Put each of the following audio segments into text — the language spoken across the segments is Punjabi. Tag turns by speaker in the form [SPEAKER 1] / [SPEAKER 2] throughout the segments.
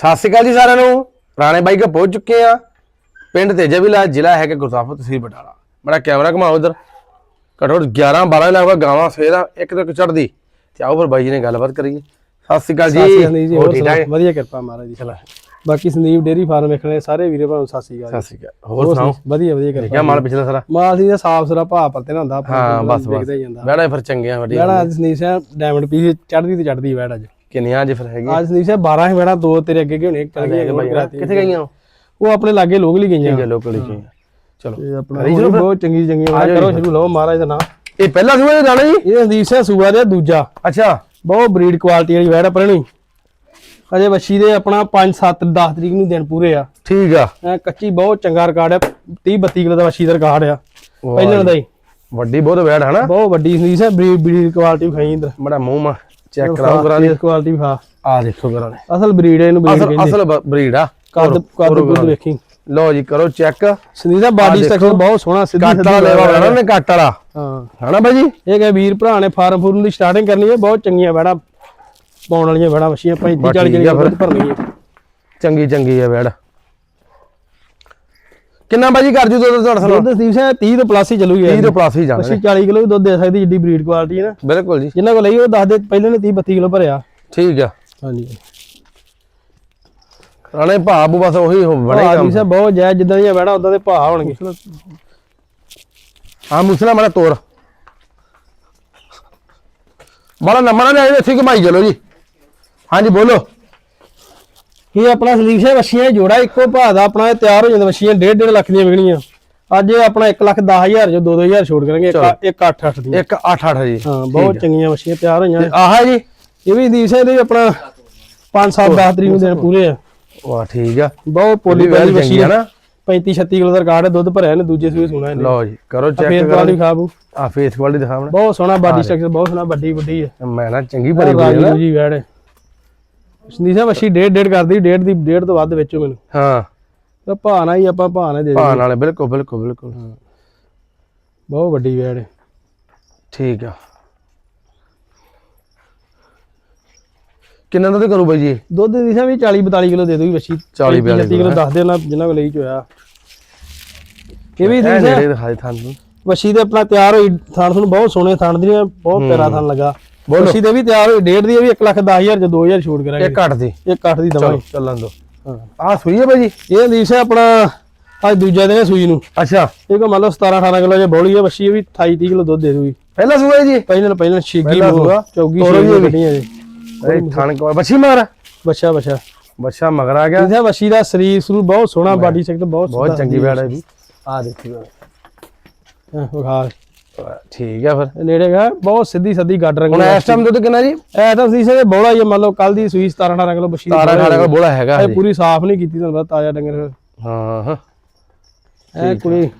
[SPEAKER 1] ਸਤਿ ਸ਼੍ਰੀ ਅਕਾਲ ਜੀ ਸਾਰਿਆਂ ਨੂੰ। ਰਾਣੇ ਬਾਈ ਕੋ ਪਹੁੰਚ ਚੁੱਕੇ ਆ। ਪਿੰਡ ਤੇਜਵੀਲਾ ਜ਼ਿਲ੍ਹਾ ਹੈ ਕਿ ਗੁਰਦਾਸਪੁਰ ਤਹਿਸੀਲ ਬਟਾਲਾ। ਬੜਾ ਕੈਮਰਾ ਘਮਾਓ ਉਧਰ ਘੱਟੋ ਘੱਟ 11 12 ਲੱਖ ਗਾਵਾਂ ਫੇਰ ਆ, ਇੱਕ ਤੋਂ ਇੱਕ ਚੜਦੀ ਤੇ ਆਓ ਫਿਰ ਬਾਈ ਜੀ ਨੇ ਗੱਲਬਾਤ ਕਰੀਏ। ਸਤਿ ਸ਼੍ਰੀ ਅਕਾਲ ਜੀ। ਹੋਰ ਠੀਕ? ਠਾਕ?
[SPEAKER 2] ਵਧੀਆ ਕਿਰਪਾ ਮਹਾਰਾਜ ਜੀ। ਬਾਕੀ ਸੰਦੀਪ ਡੇਰੀ ਫਾਰਮ ਵੇਖਣੇ ਸਾਰੇ ਵੀਰੇ ਭਾਵੇਂ ਸਤਿ ਸ਼੍ਰੀ ਅਕਾਲ
[SPEAKER 1] ਸਤਿ ਸ਼੍ਰੀ ਅਕਾਲ। ਹੋਰ ਸੁਣਾਓ?
[SPEAKER 2] ਵਧੀਆ ਵਧੀਆ ਕਿਰਪਾ
[SPEAKER 1] ਮਾਲ ਪਿਛਲਾ ਸਾਰਾ?
[SPEAKER 2] ਮਾਲ ਸੀ ਸਾਫ਼ ਸੁਰਾ ਭਾਅ ਪਰਤੇ ਨਾ ਹੁੰਦਾ
[SPEAKER 1] ਹਾਂ ਬਸ ਬਸ
[SPEAKER 2] ਵੇਖਦਾ ਹੀ ਜਾਂਦਾ।
[SPEAKER 1] ਬੈੜਾ ਫਿਰ ਚੰਗੇ ਆ ਵੱਡੀ
[SPEAKER 2] ਵੈੜਾ ਸੰਦੀਪ ਸਿੰਘ ਡਾਇਮੰਡ ਪੀਸ ਚੜਦੀ ਤੇ ਚੜਦੀ ਵੈੜ ਅੱਜ।
[SPEAKER 1] ਅੱਜ ਫਿਰ ਹੈਗੀ
[SPEAKER 2] ਅੱਜ ਸੰਦੀਪ ਸਿੰਘ 12 ਹੀ ਵੈੜਾ ਦੋ ਤੇਰੇ ਅੱਗੇ ਗਏ ਇੱਕ ਚੱਲ
[SPEAKER 1] ਬਾਈ ਕਿੱਥੇ ਗਈਆਂ ਉਹ?
[SPEAKER 2] ਆਪਣੇ ਲਾਗੇ ਲੋਕ ਲਈ ਗਈਆਂ।
[SPEAKER 1] ਠੀਕ ਹੈ ਲੋਕਲ ਹੀ। ਚਲੋ
[SPEAKER 2] ਤੇ ਆਪਣਾ ਬਹੁਤ ਚੰਗੀ ਚੰਗੀ ਵੈੜ ਕਰੋ ਸ਼ੁਰੂ ਲਓ ਮਹਾਰਾਜ ਦਾ ਨਾਮ।
[SPEAKER 1] ਇਹ ਪਹਿਲਾ ਸੂਆ ਦੇ ਦਾਣਾ ਜੀ?
[SPEAKER 2] ਇਹ ਸੰਦੀਪ ਸਿੰਘ ਸੂਆ ਦੇ ਦੂਜਾ।
[SPEAKER 1] ਅੱਛਾ।
[SPEAKER 2] ਬਹੁਤ ਬਰੀਡ ਕੁਆਲਿਟੀ ਵਾਲੀ ਵੈੜ ਆਪਣੀ ਅਜੇ ਵੱਛੀ ਦੇ ਆਪਣਾ 5 7 10 ਤਰੀਕ ਨੂੰ ਦਿਨ ਪੂਰੇ ਆ।
[SPEAKER 1] ਠੀਕ ਆ।
[SPEAKER 2] ਕੱਚੀ ਬਹੁਤ ਚੰਗਾ ਰਿਕਾਰਡ ਆ 30 32 ਕਿਲੋ ਦਾ ਵੱਛੀ ਦਾ ਰਿਕਾਰਡ ਆ। ਪਹਿਲਾਂ ਦਾ ਹੀ।
[SPEAKER 1] ਵੱਡੀ ਬਹੁਤ ਬੈੜ ਹੈ ਨਾ
[SPEAKER 2] ਬਹੁਤ ਵੱਡੀ ਸੰਦੀਸ ਹੈ ਬਰੀਡ ਬਰੀਡ ਕੁਆਲਿਟੀ ਖਾਈ ਇੰਦਰ
[SPEAKER 1] ਬੜਾ ਮੂੰਹ ਮਾ ਚੈੱਕ ਕਰਾਓ ਕਰਾਂ
[SPEAKER 2] ਇਸ ਕੁਆਲਿਟੀ ਖਾ
[SPEAKER 1] ਆ ਦੇਖੋ ਕਰਾਂ
[SPEAKER 2] ਅਸਲ ਬਰੀਡ ਇਹਨੂੰ ਬਰੀਡ ਕਹਿੰਦੇ।
[SPEAKER 1] ਅਸਲ ਬਰੀਡ ਆ।
[SPEAKER 2] ਕੱਦ ਕੱਦ ਕੁੱਦ ਵੇਖੀ।
[SPEAKER 1] ਲਓ ਜੀ ਕਰੋ ਚੈੱਕ
[SPEAKER 2] ਸੰਦੀਸ ਦਾ ਬਾਡੀ ਸਟਰਕਚਰ ਬਹੁਤ ਸੋਹਣਾ ਸਿੱਧੀ
[SPEAKER 1] ਕੱਟ ਵਾਲਾ ਲੈਵਾ ਹੋਣਾ ਨੇ ਕੱਟ ਵਾਲਾ।
[SPEAKER 2] ਹਾਂ।
[SPEAKER 1] ਹਨਾ ਬਾਈ ਜੀ?
[SPEAKER 2] ਇਹ ਕਹੇ ਵੀਰ ਭਰਾ ਨੇ ਫਾਰਮ ਫੂਰਮ ਦੀ ਸਟਾਰਟਿੰਗ ਕਰਨੀ ਹੈ ਬਹੁਤ ਚੰਗੀਆਂ ਬੈੜਾ ਪਾਉਣ ਵਾਲੀਆਂ ਬੈੜਾ ਵਛੀਆਂ 35
[SPEAKER 1] ਬਸ
[SPEAKER 2] 40
[SPEAKER 1] ਠੀਕ ਆ
[SPEAKER 2] ਕਿਲੋ ਭਰਨੀ ਹੈ
[SPEAKER 1] ਚੰਗੀ ਚੰਗੀ ਆ ਬੈੜ। ਕਿੰਨਾ ਬਾਜੀ ਕਰ ਜੂ ਦੁੱਧ ਤੁਹਾਡਾ ਸਾਨੂੰ
[SPEAKER 2] ਦੁੱਧ ਸੰਦੀਪ ਸਿੰਘ 30 ਤੋਂ ਪਲੱਸ ਹੀ ਚੱਲੂਗੀ
[SPEAKER 1] 30 ਤੋਂ ਪਲੱਸ ਹੀ ਜਾਣਾ।
[SPEAKER 2] ਵਛੀ 40 ਕਿਲੋ ਵੀ ਦੁੱਧ ਦੇ ਸਕਦੀ ਜਿੱਡੀ ਬਰੀਡ ਕੁਆਲਿਟੀ ਹੈ ਨਾ।
[SPEAKER 1] ਬਿਲਕੁਲ ਜੀ।
[SPEAKER 2] ਜਿੰਨਾ ਕੋਲ ਲਈ ਉਹ ਦੱਸ ਦੇ ਪਹਿਲੇ ਨੇ 30 32 ਕਿਲੋ ਭਰਿਆ।
[SPEAKER 1] ਠੀਕ ਆ।
[SPEAKER 2] ਹਾਂਜੀ।
[SPEAKER 1] ਰਾਣੇ ਭਾਬੂ ਬਸ ਉਹੀ ਹੋ ਬਣੇ
[SPEAKER 2] ਭਾਅ
[SPEAKER 1] ਕੰਮ।
[SPEAKER 2] ਜੀ ਸਾਹਿਬ ਬਹੁਤ ਜਾਇਜ਼ ਜਿੱਦਾਂ ਦੀਆਂ ਬੈੜਾ ਉਦਾਂ ਦੇ ਭਾਅ ਹੋਣਗੇ।
[SPEAKER 1] ਆ ਮੁਸਲਾ ਮਾਰਾ ਤੋਰ। ਬੜਾ ਨੰਬਰ ਨਾ ਇੱਥੇ ਘਮਾਈ ਚਲੋ ਜੀ। ਹਾਂਜੀ ਬੋਲੋ।
[SPEAKER 2] ਇਹ ਆਪਣਾ ਸਿੰਘ ਵਛੀਆਂ ਜੋੜਾ ਇੱਕੋ ਭਾਅ ਦਾ ਆਪਣਾ ਇਹ ਤਿਆਰ ਹੋ ਜਾਂਦਾ ਵਛੀਆਂ 1.5 1.5 ਲੱਖ ਦੀਆਂ ਵਿਕਣੀਆਂ। ਅੱਜ ਇਹ ਆਪਣਾ 1 ਲੱਖ 10000 ਜੋ 2-2000 ਛੋੜ ਕਰਾਂਗੇ ਇੱਕ 1 8 8 ਦੀ
[SPEAKER 1] ਇੱਕ 8 8 ਜੀ।
[SPEAKER 2] ਹਾਂ ਬਹੁਤ ਚੰਗੀਆਂ ਵਛੀਆਂ ਤਿਆਰ ਹੋਈਆਂ।
[SPEAKER 1] ਆਹ ਜੀ।
[SPEAKER 2] ਇਹ ਵੀ ਸੰਦੀਪ ਸਿੰਘ ਦੇ ਆਪਣਾ 5 7 10 ਤਰੀਕ ਨੂੰ ਦਿਨ ਪੂਰੇ ਆ।
[SPEAKER 1] ਵਾਹ ਠੀਕ ਆ।
[SPEAKER 2] ਬਹੁਤ ਪੋਲੀ
[SPEAKER 1] ਵੈਲ
[SPEAKER 2] ਵਛੀ
[SPEAKER 1] ਆ ਨਾ।
[SPEAKER 2] 35 36 ਕਿਲੋ ਦਾ ਰਿਕਾਰਡ ਹੈ ਦੁੱਧ ਭਰਿਆ ਇਹਨੇ ਦੂਜੇ ਸੂਏ ਸੁਣਾ ਇਹਨੇ।
[SPEAKER 1] ਲਓ ਜੀ ਕਰੋ ਚੈੱਕ
[SPEAKER 2] ਕੁਆਲਿਟੀ ਖਾਬੂ
[SPEAKER 1] ਆ ਫੇਸ ਕੁਆਲਿਟੀ ਦਿਖਾਵਣਾ
[SPEAKER 2] ਬਹੁਤ ਸੋਹਣਾ ਬਾਡੀ ਸਟਰਕਚਰ ਬਹੁਤ ਸੋਹਣਾ ਵੱਡੀ ਵੱਡੀ ਹੈ
[SPEAKER 1] ਮੈਂ ਨਾ ਚੰਗੀ ਭਰੀ ਹੋਈ ਹੈ ਨਾ।
[SPEAKER 2] ਜੀ ਵੈੜ। ਹੈ ਸੰਦੀਪ ਸਿੰਘ ਵਛੀ 1.5 1.5 ਕਰਦੀ 1.5 ਦੀ 1.5 ਤੋਂ ਵੱਧ ਵਿੱਚੋਂ ਮੈਨੂੰ।
[SPEAKER 1] ਹਾਂ।
[SPEAKER 2] ਤਾਂ ਭਾਅ ਨਾਲ ਹੀ ਆਪਾਂ ਭਾਅ ਨਾਲ ਦੇ ਦੇ
[SPEAKER 1] ਭਾਣ ਵਾਲੇ ਬਿਲਕੁਲ ਬਿਲਕੁਲ ਬਿਲਕੁਲ।
[SPEAKER 2] ਬਹੁਤ ਵੱਡੀ ਵੈੜ ਹੈ
[SPEAKER 1] ਠੀਕ ਆ। ਕਿੰਨਾ ਦਾ ਤੇ ਕਰੂ ਬਾਈ ਜੀ?
[SPEAKER 2] ਦੁੱਧ ਦੀ ਸਾਂ ਵੀ 40 42 ਕਿਲੋ ਦੇ ਦੂਗੀ ਵੱਛੀ।
[SPEAKER 1] 40 42
[SPEAKER 2] ਕਿਲੋ ਦੱਸ ਦੇ ਨਾ ਜਿੰਨਾ ਕੋ ਲਈ ਚ ਹੋਇਆ ਇਹ ਵੀ ਦੀ
[SPEAKER 1] ਨੇੜੇ ਦਿਖਾਈ ਤੁਹਾਨੂੰ
[SPEAKER 2] ਵੱਛੀ ਦੇ ਆਪਣਾ ਤਿਆਰ ਹੋਈ ਥਾਣ ਤੁਹਾਨੂੰ ਬਹੁਤ ਸੋਹਣੇ ਥਾਣ ਦੀਆਂ ਬਹੁਤ ਪਿਆਰਾ ਥਾਣ ਲੱਗਾ।
[SPEAKER 1] ਬੋਲੋ।
[SPEAKER 2] ਵੱਛੀ ਦੇ ਵੀ ਤਿਆਰ ਹੋਈ ਡੇਢ ਦੀ ਵੀ 1 ਲੱਖ 10000 ਚ 2000 ਛੋੜ ਕਰਾਂਗੇ।
[SPEAKER 1] ਇਹ ਘੱਟ ਦੀ।
[SPEAKER 2] ਇਹ ਕੱਟ ਦੀ ਦਵਾਂਗੇ।
[SPEAKER 1] ਚੱਲਣ ਦੋ।
[SPEAKER 2] ਹਾਂ।
[SPEAKER 1] ਆ ਸੂਈ ਹੈ ਬਾਈ ਜੀ।
[SPEAKER 2] ਇਹ ਦੀ ਸੇ ਆਪਣਾ ਅੱਜ ਦੂਜਾ ਦਿਨ ਹੈ ਸੂਈ ਨੂੰ।
[SPEAKER 1] ਅੱਛਾ।
[SPEAKER 2] ਇਹ ਕੋ ਮੰਨ ਲਓ 17 18 ਕਿਲੋ ਜੇ ਬੋਲੀ ਹੈ ਇਹ ਵੀ 28 30 ਕਿਲੋ ਦੁੱਧ ਦੇ ਦੂਗੀ।
[SPEAKER 1] ਪਹਿਲਾ ਸੂਆ ਹੈ ਜੀ?
[SPEAKER 2] ਪਹਿਲਾਂ ਪਹਿਲਾਂ ਛੇਗੀ
[SPEAKER 1] ਸੂਆ।
[SPEAKER 2] ਚੌਗੀ
[SPEAKER 1] ਜੀ
[SPEAKER 2] ਛੇਗੀ। ਕੱਢੀਆਂ ਜੀ।
[SPEAKER 1] ਇਹ ਥਣ ਕੋ ਬੱਛੀ ਮਾਰ।
[SPEAKER 2] ਬੱਚਾ ਬੱਚਾ
[SPEAKER 1] ਬੱਛਾ ਮਗਰ ਆ ਗਿਆ।
[SPEAKER 2] ਇਹਦਾ ਵੱਛੀ ਦਾ ਸਰੀਰ ਸਰੂ ਬਹੁਤ ਸੋਹਣਾ ਬਾਡੀ ਸੈਕਟਰ ਬਹੁਤ
[SPEAKER 1] ਬਹੁਤ ਚੰਗੀ ਬੈੜ ਹੈ ਵੀ ਆ ਦੇਖੀ
[SPEAKER 2] ਹਾਂ, ਵਿਖਾ।
[SPEAKER 1] ਠੀਕ ਆ ਫਿਰ।
[SPEAKER 2] ਨੇੜੇ ਗਾ ਬਹੁਤ ਸਿੱਧੀ ਸੱਦੀ ਗੱਡ ਰੰਗ
[SPEAKER 1] ਹੁਣ ਇਸ ਟਾਈਮ ਦੁੱਧ ਕਿੰਨਾ ਜੀ?
[SPEAKER 2] ਐ ਤਾਂ ਸੀ ਸੇ ਬੋਲਾ ਹੀ ਆ, ਮੰਨ ਲਓ ਕੱਲ ਦੀ ਸੂਈ 17 18 ਕਿਲੋ ਦੀ
[SPEAKER 1] 17 18 ਕੋਲ ਬੋਲਾ ਹੈਗਾ
[SPEAKER 2] ਇਹ। ਪੂਰੀ ਸਾਫ਼ ਨਹੀਂ ਕੀਤੀ ਤੁਹਾਨੂੰ ਪਤਾ ਤਾਜ਼ਾ ਡੰਗਰ
[SPEAKER 1] ਹਾਂ ਹਾਂ।
[SPEAKER 2] ਐ ਕੁੜੀ।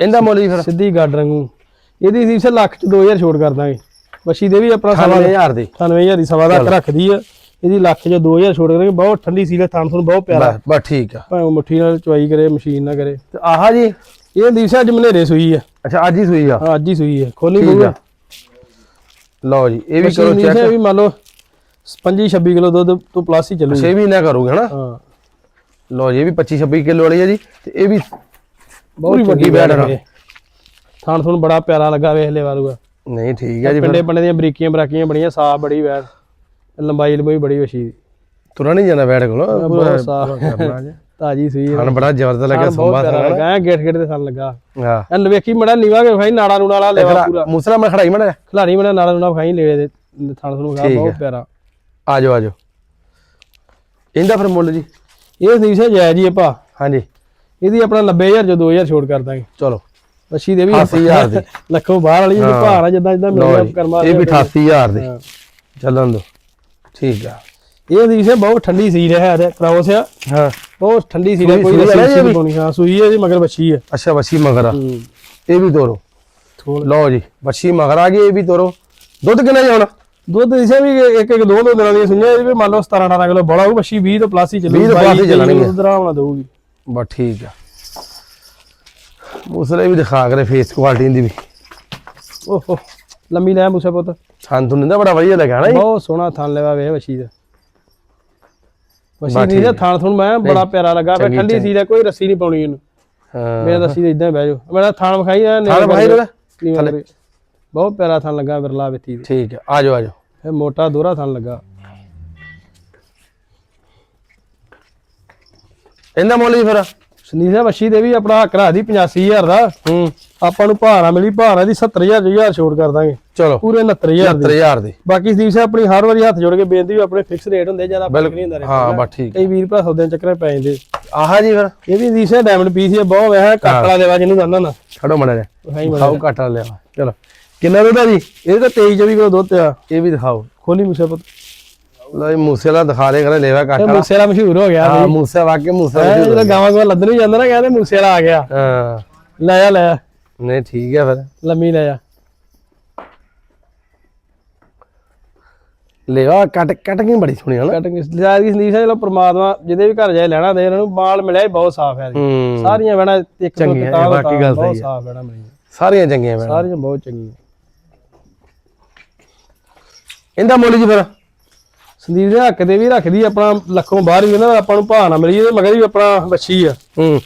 [SPEAKER 1] ਇਹਦਾ ਮੁੱਲ ਜੀ ਫਿਰ?
[SPEAKER 2] ਸਿੱਧੀ ਗੱਡ ਰੰਗੂ। ਇਹਦੀ ਸੀ ਸੇ ਲੱਖ ਚ 2000 ਛੋੜ ਕਰ ਦਾਂਗੇ। ਬੱਛੀ ਦੇ ਵੀ ਆਪਣਾ ਸਵਾ
[SPEAKER 1] 98000 ਦੀ।
[SPEAKER 2] 98000 ਦੀ ਸਵਾ ਦਾ ਰੱਖਦੀ ਆ। ਇਹਦੀ ਲੱਖ ਚ 2000 ਛੋੜ ਕਰਾਂਗੇ। ਬਹੁਤ ਠੰਡੀ ਸੀਲ ਥਣ ਤੁਹਾਨੂੰ ਬਹੁਤ ਪਿਆਰਾ।
[SPEAKER 1] ਬਸ ਬਸ ਠੀਕ ਆ।
[SPEAKER 2] ਭਾਵੇਂ ਮੁੱਠੀ ਨਾਲ ਚੁਆਈ ਕਰੇ ਮਸ਼ੀਨ ਨਾ ਕਰੇ।
[SPEAKER 1] ਤੇ ਆਹ ਜੀ।
[SPEAKER 2] ਇਹ ਦੀਸਾ ਅੱਜ ਮਨੇਰੇ ਸੂਈ ਆ।
[SPEAKER 1] ਅੱਛਾ ਅੱਜ ਹੀ ਸੂਈ ਆ?
[SPEAKER 2] ਹਾਂ, ਅੱਜ ਹੀ ਸੂਈ ਆ। ਖੋਲੀ
[SPEAKER 1] ਠੀਕ
[SPEAKER 2] ਬੂਗਾ
[SPEAKER 1] ਆ। ਲਓ ਜੀ ਇਹ ਵੀ ਕਰੋ ਚੈੱਕ
[SPEAKER 2] ਵੀ ਮੰਨ ਲਓ 25 26 ਕਿਲੋ ਦੁੱਧ ਤੋਂ ਪਲੱਸ ਹੀ ਚੱਲੂਗੀ।
[SPEAKER 1] ਛੇ ਵੀ ਨਾ ਕਰੋਗੇ ਹਨਾ?
[SPEAKER 2] ਹਾਂ।
[SPEAKER 1] ਲਓ ਜੀ ਇਹ ਵੀ 25 26 ਕਿਲੋ ਵਾਲੀ ਆ ਜੀ ਤੇ ਇਹ ਵੀ
[SPEAKER 2] ਬਹੁਤ ਚੰਗੀ
[SPEAKER 1] ਬੈੜ ਆ।
[SPEAKER 2] ਥਾਣ ਤੁਹਾਨੂੰ ਬੜਾ ਪਿਆਰਾ ਲੱਗਾ ਵੇਖ ਲੈ ਵਾਲੂਗਾ
[SPEAKER 1] ਨਹੀਂ ਠੀਕ ਆ ਜੀ ਫਿਰ
[SPEAKER 2] ਪਿੰਡੇ ਪਿੰਡੇ ਦੀਆਂ ਬਰੀਕੀਆਂ ਬਰਾਕੀਆਂ ਬੜੀਆਂ ਸਾਫ਼ ਬੜੀ ਬੈੜ ਲੰਬਾਈ ਲੰਬਾਈ ਬੜੀ ਦੀ
[SPEAKER 1] ਤੁਰਾ ਨਹੀਂ ਜਾਂਦਾ ਬੈਠ ਕੋਲ
[SPEAKER 2] ਬਹੁਤ
[SPEAKER 1] ਪੂਰਾ
[SPEAKER 2] ਸਾਫ਼।
[SPEAKER 1] ਕਰਨਾ ਜੀ।
[SPEAKER 2] ਤਾਜੀ ਸੂਈ ਹੈ
[SPEAKER 1] ਹਨ ਬੜਾ ਜ਼ਬਰਦਸਤ ਲੱਗਿਆ
[SPEAKER 2] ਥਣ ਬਹੁਤ ਪਿਆਰਾ
[SPEAKER 1] ਸਾਰਾ
[SPEAKER 2] ਲੱਗਾ ਐਂ ਗੇਟ ਗੇਟ ਦੇ ਥਣ ਲੱਗਾ।
[SPEAKER 1] ਹਾਂ।
[SPEAKER 2] ਐਨ ਵੇਖੀ ਮੜਾ ਨੀਵਾ ਕੇ ਭਾਈ ਨਾੜਾ ਨੂੜਾ ਵਾਲਾ ਲੈਵਾ ਪੂਰਾ।
[SPEAKER 1] ਮੂਸਲਾ ਮੈਂ ਖੜਾਈ ਮੜਾ।
[SPEAKER 2] ਖਿਲਾੜੀ ਮੜਾ ਨਾੜਾ ਨੂੜਾ ਖਾਈ ਲੈਵੇ ਦੇ ਥਣ ਤੁਹਾਨੂੰ ਗਾ
[SPEAKER 1] ਠੀਕ
[SPEAKER 2] ਬਹੁਤ
[SPEAKER 1] ਹੈ।
[SPEAKER 2] ਪਿਆਰਾ।
[SPEAKER 1] ਆ ਜਾਓ ਆ ਜਾਓ ਇਹਦਾ ਫਿਰ ਮੁੱਲ ਜੀ।
[SPEAKER 2] ਇਹ ਦੀਸੇ ਜਾਇਜ਼ ਹੀ ਆ ਭਾ
[SPEAKER 1] ਹਾਂਜੀ।
[SPEAKER 2] ਇਹਦੀ ਆਪਣਾ 90000 ਜੋ 2000 ਛੋੜ ਕਰ ਦਾਂਗੇ।
[SPEAKER 1] ਚਲੋ।
[SPEAKER 2] ਅੱਛੀ ਦੇ ਵੀ
[SPEAKER 1] 80000 ਦੀ।
[SPEAKER 2] ਲੱਖੋਂ ਬਾਹਰ ਵਾਲੀ ਜਿਹੜੀ। ਭਾਰ ਆ ਜਿੱਦਾਂ ਜਿੱਦਾਂ
[SPEAKER 1] ਲਓ
[SPEAKER 2] ਮਿਲਿਆ
[SPEAKER 1] ਜੀ,
[SPEAKER 2] ਕਰਮਾ
[SPEAKER 1] ਇਹ ਵੀ 88000 ਦੀ। ਚੱਲਣ ਦੋ ਠੀਕ ਆ।
[SPEAKER 2] ਇਹ ਦੀਸੇ ਬਹੁਤ ਠੰਡੀ ਸੀ ਰਿਹਾ ਹੈ ਕ੍ਰਾਉਸ ਆ
[SPEAKER 1] ਹਾਂ।
[SPEAKER 2] ਬਹੁਤ ਠੰਡੀ ਸੀ ਰਿਹਾ
[SPEAKER 1] ਸੂਈ-
[SPEAKER 2] ਕੋਈ
[SPEAKER 1] ਸੂਈ ਵਾਲਾ
[SPEAKER 2] ਰੱਸੀ
[SPEAKER 1] ਇਹ ਵੀ?
[SPEAKER 2] ਨਹੀਂ ਪਾਉਣੀ ਹਾਂ ਸੂਈ ਹੈ ਜੀ ਮਗਰ ਬੱਚੀ ਹੈ।
[SPEAKER 1] ਅੱਛਾ ਬੱਛੀ ਮਗਰ ਆ।
[SPEAKER 2] ਹੂੰ।
[SPEAKER 1] ਇਹ ਵੀ ਤੋਰੋ।
[SPEAKER 2] ਥੋੜ
[SPEAKER 1] ਲਓ ਜੀ ਬੱਛੀ ਮਗਰ ਆ ਗਈ ਇਹ ਵੀ ਤੋਰੋ। ਦੁੱਧ ਕਿੰਨਾ ਜੀ ਹੁਣ?
[SPEAKER 2] ਦੁੱਧ ਦਿਸੇ ਵੀ ਇੱਕ ਇੱਕ ਦੋ ਦੋ ਦਿਨਾਂ ਦੀਆਂ ਸੁਈਆਂ ਇਹ ਵੀ ਮੰਨ ਲਓ 17 18 ਕਿਲੋ ਬੜਾ ਉਹ ਬੱਚੀ 20 ਤੋਂ ਪਲੱਸ ਹੀ ਚੱਲੂ
[SPEAKER 1] 20 ਤੋਂ plus ਹੀ ਚੱਲਣੀ ਹੈ।
[SPEAKER 2] ਆਰਾਮ ਨਾਲ ਦਊਗੀ।
[SPEAKER 1] ਬਸ ਠੀਕ ਆ। ਮੂਸਲੇ ਵੀ ਦਿਖਾ ਕਰੇ ਫੇਸ ਕੁਆਲਿਟੀ ਦੀ ਵੀ।
[SPEAKER 2] ਓਹੋ ਲੰਮੀ ਲੈ ਮੂਸੇ ਪੁੱਤ।
[SPEAKER 1] ਸਾਨੂੰ ਤਾਂ ਨਿੰਦਾ ਬੜਾ ਵਧੀਆ ਲੱਗਾ ਨਾ ਜੀ।
[SPEAKER 2] ਬਹੁਤ ਸੋਹਣਾ ਥਣ ਲੈਵਾ ਵੇ ਬੱਚੀ ਦਾ। ਵਸ਼ੀ ਨਹੀਂ ਦਾ ਥਾਣ ਥੁਣ ਮੈਂ ਬੜਾ ਪਿਆਰਾ ਲੱਗਾ। ਪਿਆ ਠੰਡੀ ਸੀ ਦਾ ਕੋਈ ਰੱਸੀ ਨਹੀਂ ਪਾਉਣੀ ਇਹਨੂੰ।
[SPEAKER 1] ਹਾਂ।
[SPEAKER 2] ਮੇਰਾ ਰੱਸੀ ਤੇ ਇਦਾਂ ਬਹਿ ਜਾਓ। ਮੇਰਾ ਥਾਣ ਵਿਖਾਈ ਆ
[SPEAKER 1] ਥਾਣ ਵਿਖਾਈ?
[SPEAKER 2] ਥੱਲੇ। ਬਹੁਤ ਪਿਆਰਾ ਥਾਣ ਲੱਗਾ ਵਿਰਲਾ ਵੇਤੀ ਦੇ।
[SPEAKER 1] ਠੀਕ ਹੈ ਆ ਜਾਓ ਆ ਜਾਓ।
[SPEAKER 2] ਇਹ ਮੋਟਾ ਦੋਹਰਾ ਥਾਣ ਲੱਗਾ।
[SPEAKER 1] ਇਹਦਾ ਮੁੱਲ ਜੀ ਫਿਰ?
[SPEAKER 2] ਸੁਨੀਲ ਵਸ਼ੀ ਦੇ ਵੀ ਆਪਣਾ ਹੱਕ ਰੱਖਦੀ 85000 ਦਾ।
[SPEAKER 1] ਹੂੰ।
[SPEAKER 2] ਆਪਾਂ ਨੂੰ ਭਾਰਾ ਮਿਲੀ ਭਾਰਾ ਦੀ 70000 ਹਜ਼ਾਰ ਛੋੜ ਕਰ ਦਾਂਗੇ।
[SPEAKER 1] ਚਲੋ।
[SPEAKER 2] ਪੂਰੇ 69000 ਦੀ।
[SPEAKER 1] 70000 ਦੀ।
[SPEAKER 2] ਬਾਕੀ ਸਦੀਪ ਸਾਹਿਬ ਆਪਣੀ ਹਰ ਵਾਰੀ ਹੱਥ ਜੋੜ ਕੇ ਬੇਨਤੀ ਵੀ ਆਪਣੇ ਫਿਕਸ ਰੇਟ ਹੁੰਦੇ ਜ਼ਿਆਦਾ ਫ਼ਰਕ ਨਹੀਂ ਹੁੰਦਾ ਰੇਟ
[SPEAKER 1] ਹਾਂ ਬਸ ਠੀਕ
[SPEAKER 2] ਕਈ ਵੀਰ ਭਰਾ ਸੌਦਿਆਂ ਚੱਕਰਾਂ ਪੈ ਜਾਂਦੇ।
[SPEAKER 1] ਆਹਾ ਜੀ ਫਿਰ।
[SPEAKER 2] ਇਹ ਵੀ ਸਦੀਪ ਸਾਹਿਬ ਡਾਇਮੰਡ ਪੀਸ ਹੈ ਬਹੁਤ ਵੈਸਾ ਕਾਕੜਾ ਦੇਵਾ ਜਿਹਨੂੰ ਕਹਿੰਦਾ ਨਾ।
[SPEAKER 1] ਖੜੋ ਮੜਾ ਜਾ ਖਾਓ ਘਟਾ ਲਿਆ ਚਲੋ। ਕਿੰਨਾ ਦੁੱਧ ਆ ਜੀ?
[SPEAKER 2] ਇਹ ਤਾਂ 23 24 ਕਿਲੋ ਦੁੱਧ ਆ।
[SPEAKER 1] ਇਹ ਵੀ ਦਿਖਾਓ।
[SPEAKER 2] ਖੋਲੀ ਮੁਸੇ ਪੁੱਤ।
[SPEAKER 1] ਲੋ ਮੂਸੇ ਵਾਲਾ ਦਿਖਾ ਦੇ ਕਰੇ ਲੈਵਾ ਘਾਟਾ
[SPEAKER 2] ਮੂਸੇ ਵਾਲਾ। ਮਸ਼ਹੂਰ ਹੋ ਗਿਆ
[SPEAKER 1] ਹਾਂ ਮੂਸੇ ਵਾਕੇ ਮੂਸੇ
[SPEAKER 2] ਇਹ ਜਦੋਂ ਗਾਵਾਂ ਗਾਵਾਂ ਲੱਦਣ ਜਾਂਦਾ ਨਾ ਕਹਿੰਦੇ ਮੂਸੇ ਵਾਲਾ ਆ ਗਿਆ।
[SPEAKER 1] ਹਾਂ।
[SPEAKER 2] ਲੈ ਆ ਲੈ ਆ।
[SPEAKER 1] ਨਹੀਂ ਠੀਕ ਹੈ ਫਿਰ।
[SPEAKER 2] ਲੰਮੀ ਲੈ ਆ।
[SPEAKER 1] ਲੈਵਾ ਕੱਟ ਕਟਿੰਗ ਬੜੀ ਸੋਹਣੀ ਹੈ ਨਾ।
[SPEAKER 2] ਕਟਿੰਗ ਲਿਆ ਦੀ ਸੰਦੀਪ ਸਾਹਿਬ ਚਲੋ ਪ੍ਰਮਾਤਮਾ ਜਿਹਦੇ ਵੀ ਘਰ ਜਾਏ ਲੈਣਾ ਦੇ ਇਹਨਾਂ ਨੂੰ ਮਾਲ ਮਿਲਿਆ ਹੀ ਬਹੁਤ ਸਾਫ਼ ਹੈ। ਸਾਰੀਆਂ ਬਣਾ ਇੱਕ ਤੋਂ ਕਿਤਾਬ
[SPEAKER 1] ਇਹ ਬਾਕੀ ਗੱਲ
[SPEAKER 2] ਬਹੁਤ
[SPEAKER 1] ਸਹੀ।
[SPEAKER 2] ਸਾਫ਼ ਬਣਾ ਮਿਲੀ
[SPEAKER 1] ਸਾਰੀਆਂ ਚੰਗੀਆਂ ਮੈਡਮ
[SPEAKER 2] ਸਾਰੀਆਂ ਬਹੁਤ ਚੰਗੀਆਂ।
[SPEAKER 1] ਇਹਦਾ ਮੁੱਲ ਜੀ ਫਿਰ।
[SPEAKER 2] ਸੰਦੀਪ ਦੇ ਹੱਕ ਦੇ ਵੀ ਰੱਖਦੀ ਆਪਣਾ ਲੱਖੋਂ ਬਾਹਰ ਹੀ ਇਹਨਾਂ ਆਪਾਂ ਨੂੰ ਭਾਅ ਨਾ ਮਿਲੀ ਇਹਦੇ ਮਗਰ ਵੀ ਆਪਣਾ ਵੱਛੀ ਆ।
[SPEAKER 1] ਹੂੰ।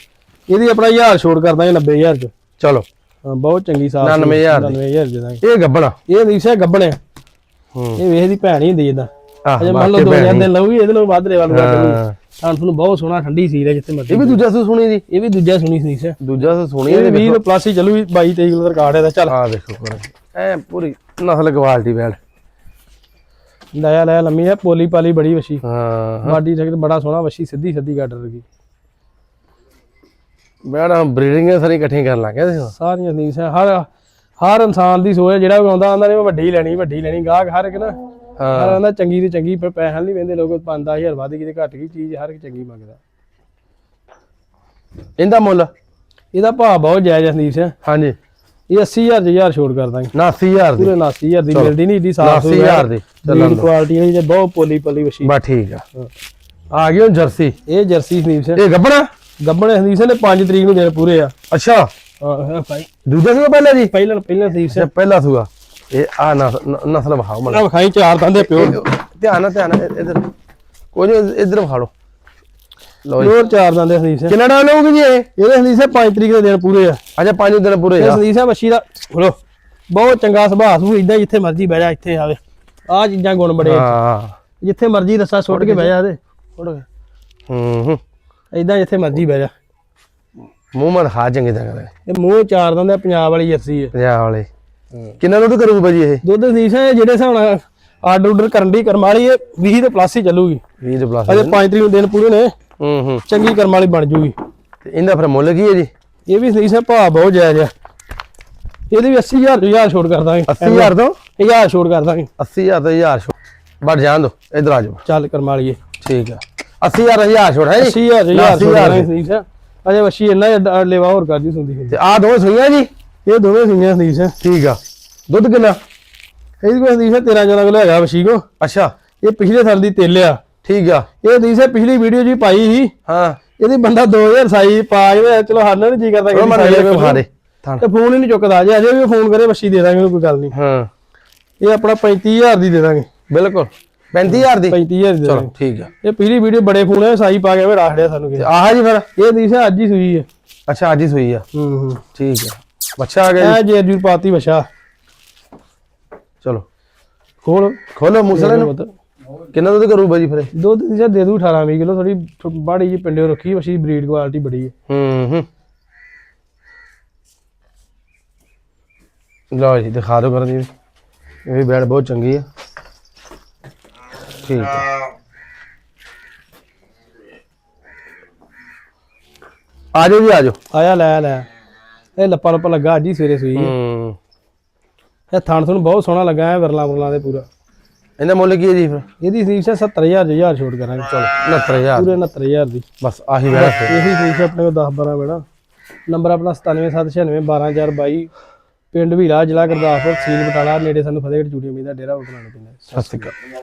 [SPEAKER 2] ਇਹਦੀ ਆਪਣਾ 1000 ਛੋੜ ਕਰ ਦਾਂਗੇ 90000 ਚ।
[SPEAKER 1] ਚਲੋ।
[SPEAKER 2] ਹਾਂ ਬਹੁਤ ਚੰਗੀ ਸਾਫ਼
[SPEAKER 1] 99,000 ਦੀ।
[SPEAKER 2] 99000 ਦੇ ਦਾਂਗੇ
[SPEAKER 1] ਇਹ ਗੱਬਣਾ।
[SPEAKER 2] ਇਹ ਨੀਸੇ ਗੱਬਣੇ।
[SPEAKER 1] ਹੂੰ।
[SPEAKER 2] ਇਹ ਵੇਖ ਦੀ ਭੈਣ ਹੀ ਹੁੰਦੀ ਇਹਦਾ ਅਜੇ ਮੰਨ ਲਓ
[SPEAKER 1] ਬਾਕੀ
[SPEAKER 2] ਦੋ
[SPEAKER 1] ਭੈਣ
[SPEAKER 2] ਹਜ਼ਾਰ ਦਿਨ ਲਊਗੀ ਇਹਦੇ ਨਾਲ ਵੱਧ ਰੇਵਾ ਲੂਗਾ
[SPEAKER 1] ਹਾਂ।
[SPEAKER 2] ਤਾਂ ਤੁਹਾਨੂੰ ਬਹੁਤ ਸੋਹਣਾ ਠੰਡੀ ਸੀ ਜਿੱਥੇ ਮਰਜ਼ੀ
[SPEAKER 1] ਇਹ ਵੀ ਦੂਜਾ ਸੂ ਸੁਣੀ ਜੀ
[SPEAKER 2] ਇਹ ਵੀ ਦੂਜਾ ਸੁਣੀ ਸੀ ਨੀਸੇ
[SPEAKER 1] ਦੂਜਾ ਸੂ ਸੁਣੀ
[SPEAKER 2] ਇਹ
[SPEAKER 1] ਹੈ
[SPEAKER 2] ਵੀ 20 ਪਲੱਸ ਹੀ ਚੱਲੂਗੀ 22 23 ਕਿਲੋ ਦਾ ਰਿਕਾਰਡ ਇਹਦਾ ਚੱਲ।
[SPEAKER 1] ਆ ਦੇਖੋ। ਐ ਪੂਰੀ ਨਸਲ ਕੁਆਲਿਟੀ ਬੈਲ
[SPEAKER 2] ਲਾਇਆ ਲਾਇਆ ਲੰਮੀ ਹੈ ਪੋਲੀ ਪਾਲੀ ਬੜੀ ਵਸ਼ੀ
[SPEAKER 1] ਹਾਂ
[SPEAKER 2] ਬਾਡੀ ਜਗਤ ਬੜਾ ਸੋਹਣਾ ਵਸ਼ੀ ਸਿੱਧੀ ਸਿੱਧੀ ਗਾਡਰ ਰਗੀ
[SPEAKER 1] ਮੈਡਮ ਬਰੀਡਿੰਗ ਸਾਰੀ ਇਕੱਠੀਆਂ ਕਰਨ ਲੱਗੇ ਤੁਸੀਂ
[SPEAKER 2] ਸਾਰੀਆਂ ਨੀਸ ਹਰ ਹਰ ਇਨਸਾਨ ਦੀ ਸੋਚ ਹੈ, ਜਿਹੜਾ ਵੀ ਆਉਂਦਾ ਆਂਦਾ ਨੇ ਮੈਂ ਵੱਡੀ ਲੈਣੀ ਵੱਡੀ ਲੈਣੀ ਗਾਹਕ ਹਰ ਇੱਕ ਨਾ
[SPEAKER 1] ਹਾਂ।
[SPEAKER 2] ਆਂਦਾ ਚੰਗੀ ਤੇ ਚੰਗੀ ਪਰ ਪੈਸਾ ਨਹੀਂ ਵੰਦੇ ਲੋਕ 5-10000 ਵੱਧ ਗਈ ਤੇ ਘਟ ਗਈ ਚੀਜ਼ ਹਰ ਇੱਕ ਚੰਗੀ ਮੰਗਦਾ।
[SPEAKER 1] ਇਹਦਾ ਮੁੱਲ?
[SPEAKER 2] ਇਹਦਾ ਭਾਅ ਬਹੁਤ ਜਾਇਜ਼ ਹੈ ਸੰਦੀਪ ਸਿੰਘ।
[SPEAKER 1] ਹਾਂਜੀ।
[SPEAKER 2] ਇਹ 80000 ਦੇ ਹਜ਼ਾਰ ਛੋੜ ਕਰ ਦਾਂਗੇ
[SPEAKER 1] 89000 ਦੀ।
[SPEAKER 2] ਪੂਰੇ 89000 ਦੀ ਮਿਲਦੀ ਨਹੀਂ ਏਡੀ ਸਾਫ਼
[SPEAKER 1] 89000 ਦੀ ਚੱਲਣ ਦੋ
[SPEAKER 2] ਕੁਆਲਿਟੀ ਹੈ ਜੇ ਬਹੁਤ ਪੋਲੀ ਪੋਲੀ ਵਸ਼ੀ
[SPEAKER 1] ਬਸ ਠੀਕ ਆ। ਆ ਗਈ ਜਰਸੀ।
[SPEAKER 2] ਇਹ ਜਰਸੀ ਸੰਦੀਪ ਸਿੰਘ।
[SPEAKER 1] ਇਹ ਗੱਬਣਾ?
[SPEAKER 2] ਗੱਬਣੇ ਸੰਦੀਪ ਸਿੰਘ ਨੇ 5 ਤਰੀਕ ਨੂੰ ਦਿਨ ਪੂਰੇ ਆ।
[SPEAKER 1] ਅੱਛਾ।
[SPEAKER 2] ਹਾਂ ਭਾਈ।
[SPEAKER 1] ਦੂਜਾ ਸੂਆ ਪਹਿਲਾਂ ਜੀ?
[SPEAKER 2] ਪਹਿਲਾਂ ਪਹਿਲਾਂ ਸੰਦੀਪ ਸਿੰਘ।
[SPEAKER 1] ਪਹਿਲਾ ਸੂਆ। ਇਹ ਆ ਨਸਲ ਵਿਖਾਓ ਮਨ
[SPEAKER 2] ਆ ਵਿਖਾਈ ਚਾਰ ਦੰਦੇ ਪਿਓ
[SPEAKER 1] ਧਿਆਨ ਨਾਲ ਧਿਆਨ ਨਾਲ ਇਧਰ। ਕੋਈ ਨਹੀਂ ਇਧਰ ਵਿਖਾ ਲਓ।
[SPEAKER 2] ਪਿਓਰ ਚਾਰ ਦੰਦੇ ਸੰਦੀਪ ਸਿੰਘ।
[SPEAKER 1] ਕਿੰਨਾ ਟਾਈਮ ਲਊਗੀ ਜੀ ਇਹ?
[SPEAKER 2] ਇਹਦੇ ਸੰਦੀਪ ਸਿੰਘ 5 ਤਰੀਕ ਦੇ ਦਿਨ ਪੂਰੇ ਆ।
[SPEAKER 1] ਅੱਛਾ ਪੰਜ ਦਿਨ ਪੂਰੇ ਆ।
[SPEAKER 2] ਸੰਦੀਪ ਸਿੰਘ ਮੱਛੀ ਦਾ ਖੋਲੋ। ਬਹੁਤ ਚੰਗਾ ਸੁਭਾਅ ਸੂ ਇਦਾਂ ਜਿੱਥੇ ਮਰਜ਼ੀ ਬਹਿ ਜਾ ਇੱਥੇ ਆਵੇ। ਆ ਚੀਜ਼ਾਂ ਗੁਣ ਬੜੇ ਆ।
[SPEAKER 1] ਹਾਂ।
[SPEAKER 2] ਜਿੱਥੇ ਮਰਜ਼ੀ ਰੱਸਾ ਸੁੱਟ ਕੇ ਬਹਿ ਜਾ ਇਹਦੇ।
[SPEAKER 1] ਹੂੰ ਹੂੰ।
[SPEAKER 2] ਇਦਾਂ ਜਿੱਥੇ ਮਰਜ਼ੀ ਬਹਿ ਜਾ।
[SPEAKER 1] ਮੂੰਹ ਮਨ ਖਾ ਚੰਗੀ ਤਰ੍ਹਾਂ ਕਰੇ।
[SPEAKER 2] ਇਹ ਮੂੰਹ ਚਾਰ ਦੰਦੇ ਪੰਜਾਬ ਵਾਲੀ ਜਰਸੀ ਹੈ
[SPEAKER 1] ਪੰਜਾਬ ਵਾਲੇ। ਕਿੰਨਾ ਦੁੱਧ ਕਰੂਗਾ ਭਾਜੀ ਇਹ?
[SPEAKER 2] ਦੁੱਧ ਸੰਦੀਪ ਸਿੰਘ ਜਿਹੜੇ ਹਿਸਾਬ ਆਰਡਰ ਆਰਡਰ ਕਰਨ ਦੀ ਕਰਮ ਵਾਲੀ ਇਹ 20 ਦੇ ਪਲੱਸ ਹੀ ਚੱਲੂਗੀ।
[SPEAKER 1] 20 ਦੇ ਪਲੱਸ
[SPEAKER 2] ਅਜੇ 5 ਤਰੀਕ ਨੂੰ ਦਿਨ ਪੂਰੇ ਨੇ।
[SPEAKER 1] ਹੂੰ ਹੂੰ।
[SPEAKER 2] ਚੰਗੀ ਕਰਮ ਵਾਲੀ ਬਣ ਜੂਗੀ।
[SPEAKER 1] ਤੇ ਇਹਦਾ ਫਿਰ ਮੁੱਲ ਕੀ ਹੈ ਜੀ?
[SPEAKER 2] ਇਹ ਵੀ ਸੰਦੀਪ ਸਿੰਘ ਭਾਅ ਬਹੁਤ ਜਾਇਜ਼ ਆ। ਇਹਦੇ ਵੀ 80000 ਤੋਂ ਹਜ਼ਾਰ ਛੋੜ ਕਰ ਦਾਂਗੇ।
[SPEAKER 1] 80000 ਤੋਂ?
[SPEAKER 2] 1000 ਛੋੜ ਕਰ ਦਾਂਗੇ।
[SPEAKER 1] 80000 ਤੋਂ 1000 ਛੋੜ ਵੱਧ ਜਾਣ ਦੋ ਇਧਰ ਆ ਜਾਓ।
[SPEAKER 2] ਚੱਲ ਕਰਮ ਵਾਲੀਏ।
[SPEAKER 1] ਠੀਕ ਆ। 80000 1000 ਛੋੜ ਹੈ ਜੀ?
[SPEAKER 2] 80000 ਹਜ਼ਾਰ ਛੋੜ
[SPEAKER 1] 80,000
[SPEAKER 2] ਕਰਾਂਗੇ ਸੰਦੀਪ ਸਿੰਘ ਅਜੇ ਵਸ਼ੀ ਇੰਨਾ ਹੀ ਲੇਵਾ ਹੋਰ ਕਰਦੀ ਸੁਣਦੀ
[SPEAKER 1] ਤੇ ਆ ਦੋ ਸੂਈਆਂ ਜੀ?
[SPEAKER 2] ਇਹ ਦੋਵੇਂ ਸਿੰਗੀਆਂ ਸੰਦੀਪ ਸਿੰਘ
[SPEAKER 1] ਠੀਕ ਆ। ਦੁੱਧ ਕਿੰਨਾ?
[SPEAKER 2] ਇਹਦੀ ਕੋਈ ਸੰਦੀਪ ਸਿੰਘ 13 14 ਕਿਲੋ ਹੈਗਾ ਵਸ਼ੀ ਕੋ
[SPEAKER 1] ਅੱਛਾ।
[SPEAKER 2] ਇਹ ਪਿਛਲੇ ਸਾਲ ਦੀ ਤੇਲ ਆ।
[SPEAKER 1] ਠੀਕ ਆ।
[SPEAKER 2] ਇਹ ਸਿੰਘ ਪਿਛਲੀ ਵੀਡੀਓ ਜੀ ਪਾਈ ਸੀ।
[SPEAKER 1] ਹਾਂ।
[SPEAKER 2] ਇਹਦੀ ਬੰਦਾ 2000 ਸਾਈ ਪਾ ਕੇ ਚਲੋ ਸਾਨੂੰ ਨਹੀਂ ਜੀ ਕਰਦਾ
[SPEAKER 1] ਉਹ ਮਨ
[SPEAKER 2] ਸਾਈ
[SPEAKER 1] ਲੈ ਵਿਖਾ। ਦੇ
[SPEAKER 2] ਤੇ ਫੋਨ ਹੀ ਨਹੀਂ ਚੁੱਕਦਾ। ਜੇ ਅਜੇ ਵੀ ਫੋਨ ਕਰੇ ਵਸ਼ੀ ਦੇ ਦਾਂਗੇ ਉਹਨੂੰ ਕੋਈ ਗੱਲ ਨਹੀਂ।
[SPEAKER 1] ਹਾਂ।
[SPEAKER 2] ਇਹ ਆਪਣਾ 35000 ਦੀ ਦੇ ਦਾਂਗੇ।
[SPEAKER 1] ਬਿਲਕੁਲ। 35000 ਦੀ?
[SPEAKER 2] 35000 ਦੀ
[SPEAKER 1] ਚਲੋ ਠੀਕ ਆ।
[SPEAKER 2] ਇਹ ਪਿਛਲੀ ਵੀਡੀਓ ਬੜੇ ਫੋਨ ਹੈ ਸਾਈ ਪਾ ਕੇ ਵੇ ਰੱਖ ਲਿਆ ਸਾਨੂੰ ਕਿਸੇ
[SPEAKER 1] ਆਹ ਜੀ ਫਿਰ?
[SPEAKER 2] ਇਹ ਸਿੰਘ ਅੱਜ ਹੀ ਸੂਈ ਹੈ
[SPEAKER 1] ਅੱਛਾ ਅੱਜ ਹੀ ਸੂਈ ਆ।
[SPEAKER 2] ਹੂੰ ਹੂੰ।
[SPEAKER 1] ਠੀਕ ਆ। ਬੱਚਾ ਆ ਗਿਆ ਜੀ।
[SPEAKER 2] ਇਹ ਜੇ ਜੂਰ ਪਾਤੀ ਵਸ਼ਾ
[SPEAKER 1] ਚਲੋ।
[SPEAKER 2] ਖੋਲ।
[SPEAKER 1] ਖੋਲੋ ਮੂਸਲੇ ਨੂੰ। ਕਿੰਨਾ ਦੁੱਧ ਕਰੂ ਬਾਜੀ ਫਿਰ ਇਹ?
[SPEAKER 2] ਦੁੱਧ ਦੀ ਜਾਂ ਦੇ ਦੂ 18 20 ਕਿਲੋ ਥੋੜੀ ਬਾੜੀ ਜੀ ਪਿੰਡਿਓ ਰੱਖੀ ਵਸ਼ੀ ਬਰੀਡ ਕੁਆਲਿਟੀ ਬੜੀ ਹੈ।
[SPEAKER 1] ਹੂੰ ਹੂੰ। ਲਓ ਜੀ ਦਿਖਾ ਦਿਓ ਕਰਨ ਜੀ ਇਹ ਵੀ ਬੈਡ ਬਹੁਤ ਚੰਗੀ ਆ। ਠੀਕ ਆ। ਆ ਜਾਓ ਜੀ ਆ ਜਾਓ
[SPEAKER 2] ਆਇਆ ਲੈ ਲੈ। ਇਹ ਲੱਪਾ ਲੱਪਾ ਲੱਗਾ ਅੱਜ ਹੀ ਸਵੇਰੇ ਸੂਈ ਹੈ
[SPEAKER 1] ਹੂੰ।
[SPEAKER 2] ਇਹ ਥਣ ਤੁਹਾਨੂੰ ਬਹੁਤ ਸੋਹਣਾ ਲੱਗਾ ਹੈ ਵਿਰਲਾ ਵਿਰਲਾ ਦੇ ਪੂਰਾ।
[SPEAKER 1] ਇਹਦਾ ਮੁੱਲ ਕੀ ਹੈ ਜੀ ਫਿਰ?
[SPEAKER 2] ਇਹਦੀ ਫੀਸ ਹੈ 70000 ਹਜ਼ਾਰ ਛੋਟ ਕਰਾਂਗੇ ਚਲੋ।
[SPEAKER 1] 69000
[SPEAKER 2] ਪੂਰੇ 69000 ਦੀ।
[SPEAKER 1] ਬਸ ਆਹੀ ਬੈਡ
[SPEAKER 2] ਇਹੀ ਫੀਸ ਆਪਣੇ ਕੋਲ 10 12 ਬੈਣਾ ਨੰਬਰ ਆਪਣਾ 97796 12022 ਪਿੰਡ ਵੀਰਾ ਜ਼ਿਲ੍ਹਾ ਗੁਰਦਾਸਪੁਰ ਤਹਿਸੀਲ ਬਟਾਲਾ ਨੇੜੇ ਸਾਨੂੰ ਫਤਿਹਗੜ੍ਹ ਚੂੜੀਆਂ ਦਾ ਡੇਰਾ ਉਹ ਬਣਾਉਣਾ ਪੈਂਦਾ
[SPEAKER 1] ਸਤਿ ਸ਼੍ਰੀ ਅਕਾਲ।